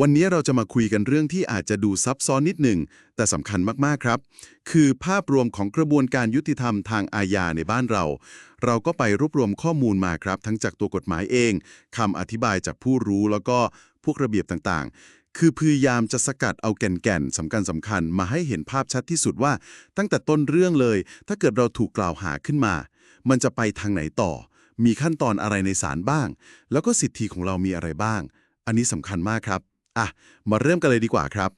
วันนี้เราจะมาคุยกันเรื่องที่อาจจะดูซับซ้อนนิดหนึ่ง แต่สำคัญมากๆครับ คือภาพรวมของกระบวนการยุติธรรมทางอาญาในบ้านเรา เราก็ไปรวบรวมข้อมูลมาครับ ทั้งจากตัวกฎหมายเองคำอธิบายจากผู้รู้แล้วก็พวกระเบียบต่างๆ คือพยายามจะสกัดเอาแก่นๆสำคัญสำคัญมาให้เห็นภาพชัดที่สุดว่า ตั้งแต่ต้นเรื่องเลย ถ้าเกิดเราถูกกล่าวหาขึ้นมา มันจะไปทางไหนต่อ มีขั้นตอนอะไรในศาลบ้าง แล้วก็สิทธิของเรามีอะไรบ้าง อันนี้สำคัญมากครับ อะ มาเริ่มกันเลยดีกว่าครับ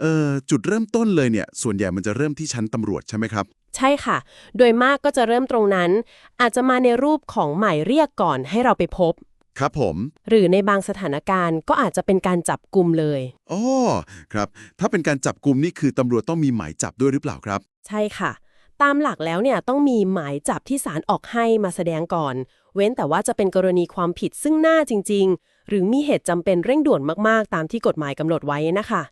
เอ่อ จุดเริ่มต้นเลยเนี่ย ส่วนใหญ่มันจะเริ่มที่ชั้นตำรวจใช่ไหมครับ ใช่ค่ะ โดยมากก็จะเริ่มตรงนั้น อาจจะมาในรูปของหมายเรียกก่อนให้เราไปพบ ครับผม หรือในบางสถานการณ์ก็อาจจะเป็นการจับกลุ่มเลย อ๋อ ครับ ถ้าเป็นการจับกลุ่มนี่คือตำรวจต้องมีหมายจับด้วยหรือเปล่าครับ ใช่ค่ะ ตามหลักแล้วเนี่ยต้องมีหมายจับที่ศาลออกให้มาแสดงก่อน เว้นแต่ว่าจะเป็นกรณีความผิดซึ่งหน้าจริง ๆ หรือมีเหตุจำเป็นเร่งด่วนมากๆ ตามที่กฎหมายกำหนดไว้นะคะ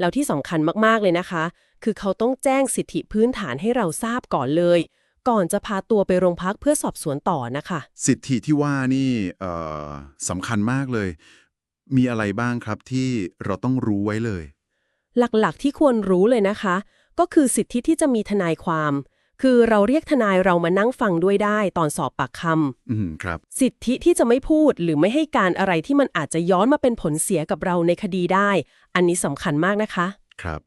แล้วที่สำคัญมากๆเลยนะคะ คือเขาต้องแจ้งสิทธิพื้นฐานให้เราทราบก่อนเลย ก่อนจะพาตัวไปโรงพักเพื่อสอบสวนต่อนะคะ สิทธิที่ว่านี่เอ่อสำคัญมากเลย มีอะไรบ้างครับที่เราต้องรู้ไว้เลย หลักๆที่ควรรู้เลยนะคะ ก็คือสิทธิที่จะมีทนายความ คือเราเรียกทนายเรามานั่งฟังด้วยได้ตอนสอบปากคอืมครับำสิทธิที่จะไม่พูดหรือไม่ให้การอะไรที่มันอาจจะย้อนมาเป็นผลเสียกับเราในคดีได้ อันนี้สำคัญมากนะคะ ครับ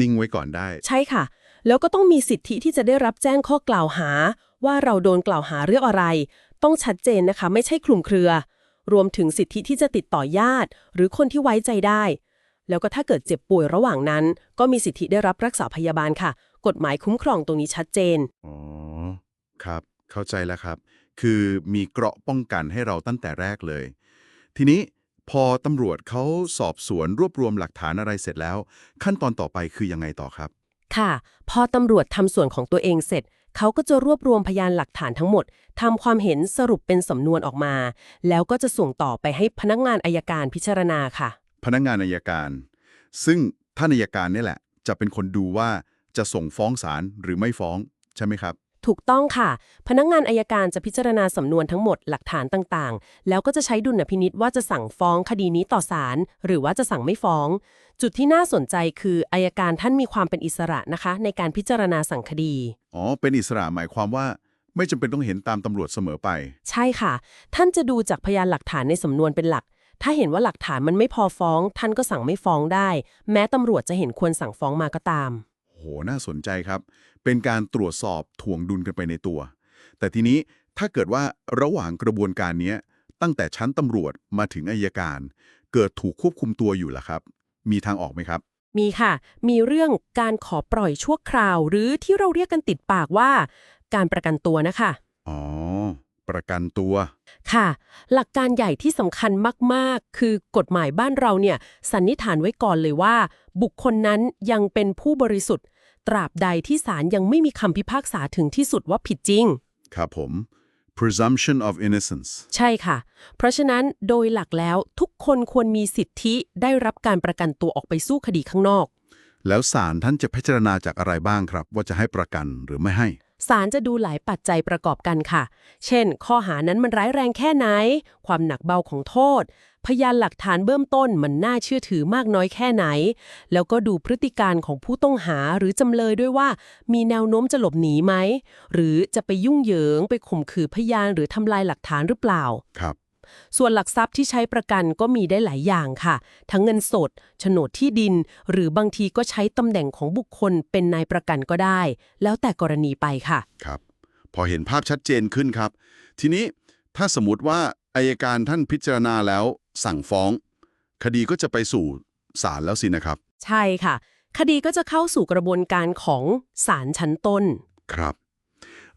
นิ่งไว้ก่อนได้ ใช่ค่ะ แล้วก็ต้องมีสิทธิที่จะได้รับแจ้งข้อกล่าวหา ว่าเราโดนกล่าวหาเรื่องอะไร ต้องชัดเจนนะคะ ไม่ใช่คลุมเครือ รวมถึงสิทธิที่จะติดต่อญาติ หรือคนที่ไว้ใจได้ แล้วก็ถ้าเกิดเจ็บป่วยระหว่างนั้น ก็มีสิทธิได้รับรักษาพยาบาลค่ะ กฎหมายคุ้มครองตรงนี้ชัดเจน อ๋อ ครับ เข้าใจแล้วครับ คือมีเกราะป้องกันให้เราตั้งแต่แรกเลย ทีนี้พอตำรวจเขาสอบสวนรวบรวมหลักฐานอะไรเสร็จแล้ว ขั้นตอนต่อไปคือยังไงต่อครับ ค่ะ พอตำรวจทำส่วนของตัวเองเสร็จ เขาก็จะรวบรวมพยานหลักฐานทั้งหมดทำความเห็นสรุปเป็นสำนวนออกมา แล้วก็จะส่งต่อไปให้พนักงานอายการพิจารณาค่ะ พนักงานอายการ ซึ่งท่านอายการเนี่ยแหละ จะเป็นคนดูว่าจะส่งฟ้องศาลหรือไม่ฟ้องใช่ไหมครับ ถูกต้องค่ะ พนักงานอายการจะพิจารณาสำนวนทั้งหมดหลักฐานต่างๆ แล้วก็จะใช้ดุลพินิษว่าจะสั่งฟ้องคดีนี้ต่อศาลหรือว่าจะสั่งไม่ฟ้อง จุดที่น่าสนใจคืออายการท่านมีความเป็นอิสระนะคะ ในการพิจารณาสั่งคดี อ๋อ เป็นอิสระหมายความว่าไม่จำเป็นต้องเห็นตามตำรวจเสมอไป ใช่ค่ะ ท่านจะดูจากพยานหลักฐานในสำนวนเป็นหลัก ถ้าเห็นว่าหลักฐานมันไม่พอฟ้อง ท่านก็สั่งไม่ฟ้องได้ แม้ตำรวจจะเห็นควรสั่งฟ้องมาก็ตาม โห น่าสนใจครับ เป็นการตรวจสอบถ่วงดุลกันไปในตัว แต่ทีนี้ถ้าเกิดว่าระหว่างกระบวนการเนี้ยตั้งแต่ชั้นตำรวจมาถึงอายการ เกิดถูกควบคุมตัวอยู่ล่ะครับ มีทางออกไหมครับ มีค่ะ มีเรื่องการขอปล่อยชั่วคราว หรือที่เราเรียกกันติดปากว่า การประกันตัวนะคะอ๋อ ประกันตัว ค่ะ หลักการใหญ่ที่สำคัญมาก ๆ คือกฎหมายบ้านเราเนี่ยสันนิษฐานไว้ก่อนเลยว่า บุคคลนั้นยังเป็นผู้บริสุทธิ์ ตราบใดที่ศาลยังไม่มีคำพิพากษาถึงที่สุดว่าผิดจริง ครับผม presumption of innocence ใช่ค่ะ เพราะฉะนั้นโดยหลักแล้วทุกคนควรมีสิทธิได้รับการประกันตัวออกไปสู้คดีข้างนอก แล้วศาลท่านจะพิจารณาจากอะไรบ้างครับ ว่าจะให้ประกันหรือไม่ให้ ศาลจะดูหลายปัจจัยประกอบกันค่ะ เช่น ข้อหานั้นมันร้ายแรงแค่ไหน ความหนักเบาของโทษ พยานหลักฐานเบื้องต้นมันน่าเชื่อถือมากน้อยแค่ไหน แล้วก็ดูพฤติการของผู้ต้องหาหรือจำเลยด้วยว่า มีแนวโน้มจะหลบหนีไหม หรือจะไปยุ่งเหยิงไปข่มขืนพยานหรือทำลายหลักฐานหรือเปล่า ครับ ส่วนหลักทรัพย์ที่ใช้ประกันก็มีได้หลายอย่างค่ะ ทั้งเงินสด โฉนดที่ดิน หรือบางทีก็ใช้ตำแหน่งของบุคคลเป็นนายประกันก็ได้ แล้วแต่กรณีไปค่ะ ครับ พอเห็นภาพชัดเจนขึ้นครับ ทีนี้ถ้าสมมติว่าอายการท่านพิจารณาแล้วสั่งฟ้อง คดีก็จะไปสู่ศาลแล้วสินะครับ ใช่ค่ะ คดีก็จะเข้าสู่กระบวนการของศาลชั้นต้น ครับ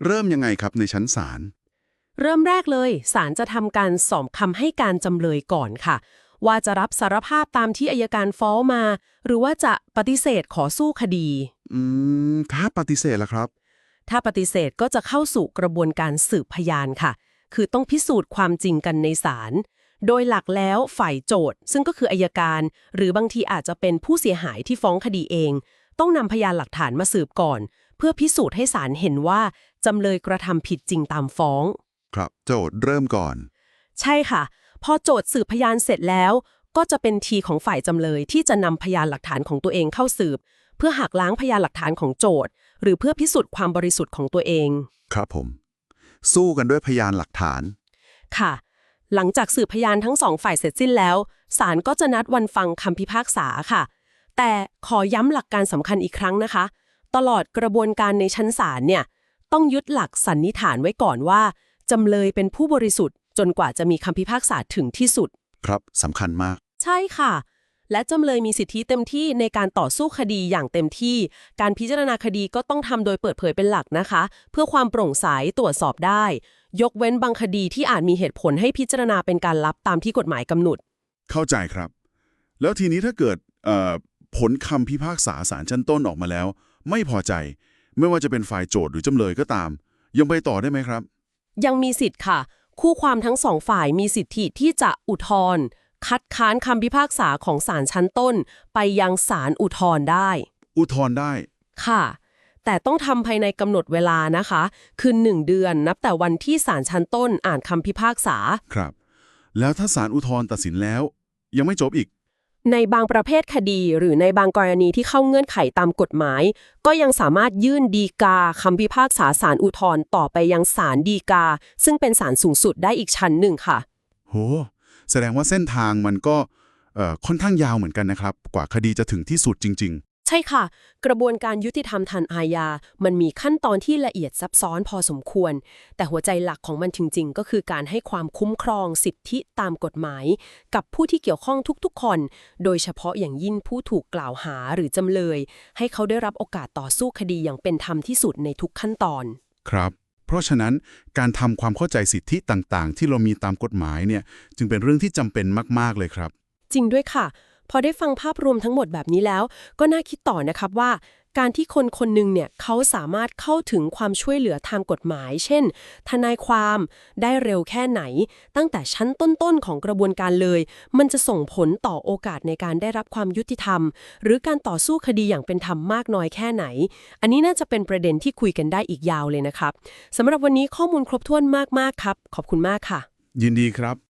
เริ่มยังไงครับในชั้นศาล เริ่มแรกเลยศาลจะทำการสอบคำให้การจำเลยก่อนค่ะ ว่าจะรับสารภาพตามที่อายการฟ้องมา หรือว่าจะปฏิเสธขอสู้คดี อืมถ้าปฏิเสธล่ะครับ ถ้าปฏิเสธก็จะเข้าสู่กระบวนการสืบพยานค่ะ คือต้องพิสูจน์ความจริงกันในศาลโดยหลักแล้วฝ่ายโจทย์ ซึ่งก็คืออายการ หรือบางทีอาจจะเป็นผู้เสียหายที่ฟ้องคดีเอง ต้องนำพยานหลักฐานมาสืบก่อน เพื่อพิสูจน์ให้ศาลเห็นว่าจำเลยกระทำผิดจริงตามฟ้อง ครับโจทย์เริ่มก่อน ใช่ค่ะ พอโจทย์สืบพยานเสร็จแล้ว ก็จะเป็นทีของฝ่ายจำเลยที่จะนำพยานหลักฐานของตัวเองเข้าสืบ เพื่อหักล้างพยานหลักฐานของโจทย์ หรือเพื่อพิสูจน์ความบริสุทธิ์ของตัวเอง ครับผม สู้กันด้วยพยานหลักฐาน ค่ะ หลังจากสืบพยานทั้งสองฝ่ายเสร็จสิ้นแล้วศาลก็จะนัดวันฟังคำพิพากษาค่ะ แต่ขอย้ำหลักการสำคัญอีกครั้งนะคะ ตลอดกระบวนการในชั้นศาลเนี่ย ต้องยึดหลักสันนิษฐานไว้ก่อนว่า จำเลยเป็นผู้บริสุทธิ์ จนกว่าจะมีคำพิพากษาถึงที่สุด ครับสำคัญมาก ใช่ค่ะ และจำเลยมีสิทธิเต็มที่ในการต่อสู้คดีอย่างเต็มที่ การพิจารณาคดีก็ต้องทำโดยเปิดเผยเป็นหลักนะคะ เพื่อความโปร่งใสตรวจสอบได้ ยกเว้นบางคดีที่อาจมีเหตุผลให้พิจารณาเป็นการลับตามที่กฎหมายกำหนด เข้าใจครับ แล้วทีนี้ถ้าเกิดเอ่อผลคำพิพากษาศาลชั้นต้นออกมาแล้ว ไม่พอใจ ไม่ว่าจะเป็นฝ่ายโจทย์หรือจำเลยก็ตาม ยังไปต่อได้ไหมครับ ยังมีสิทธิ์ค่ะ คู่ความทั้งสองฝ่ายมีสิทธิที่จะอุทธรณ์คัดค้านคำพิพากษาของศาลชั้นต้น ไปยังศาลอุทธรณ์ได้ อุทธรณ์ได้ ค่ะ แต่ต้องทำภายในกำหนดเวลานะคะ คือหนึ่งเดือนนับแต่วันที่ศาลชั้นต้นอ่านคำพิพากษา ครับ แล้วถ้าศาลอุทธรณ์ตัดสินแล้ว ยังไม่จบอีก ในบางประเภทคดี หรือในบางกรณีที่เข้าเงื่อนไขตามกฎหมาย ก็ยังสามารถยื่นดีกาคำพิพากษาศาลอุทธรณ์ต่อไปยังศาลดีกา ซึ่งเป็นศาลสูงสุดได้อีกชั้นหนึ่งค่ะ โห แสดงว่าเส้นทางมันก็ค่อนข้างยาวเหมือนกันนะครับ กว่าคดีจะถึงที่สุดจริง ใช่ค่ะ กระบวนการยุติธรรมทางอาญา มันมีขั้นตอนที่ละเอียดซับซ้อนพอสมควร แต่หัวใจหลักของมันจริง ๆ ก็คือการให้ความคุ้มครองสิทธิตามกฎหมาย กับผู้ที่เกี่ยวข้องทุกๆ คน โดยเฉพาะอย่างยิ่งผู้ถูกกล่าวหาหรือจำเลย ให้เขาได้รับโอกาสต่อสู้คดีอย่างเป็นธรรมที่สุดในทุกขั้นตอนๆครับ เพราะฉะนั้นการทำความเข้าใจสิทธิต่างๆ ที่เรามีตามกฎหมายเนี่ยจึงเป็นเรื่องที่จำเป็นมากๆเลยครับ จริงด้วยค่ะ พอได้ฟังภาพรวมทั้งหมดแบบนี้แล้ว ก็น่าคิดต่อนะครับว่า การที่คนคนหนึ่งเนี่ยเขาสามารถเข้าถึงความช่วยเหลือทางกฎหมาย เช่น ทนายความได้เร็วแค่ไหน ตั้งแต่ชั้นต้นๆของกระบวนการเลย มันจะส่งผลต่อโอกาสในการได้รับความยุติธรรม หรือการต่อสู้คดีอย่างเป็นธรรมมากน้อยแค่ไหน อันนี้น่าจะเป็นประเด็นที่คุยกันได้อีกยาวเลยนะครับสำหรับวันนี้ข้อมูลครบถ้วนมากๆครับ ขอบคุณมากค่ะ ยินดีครับ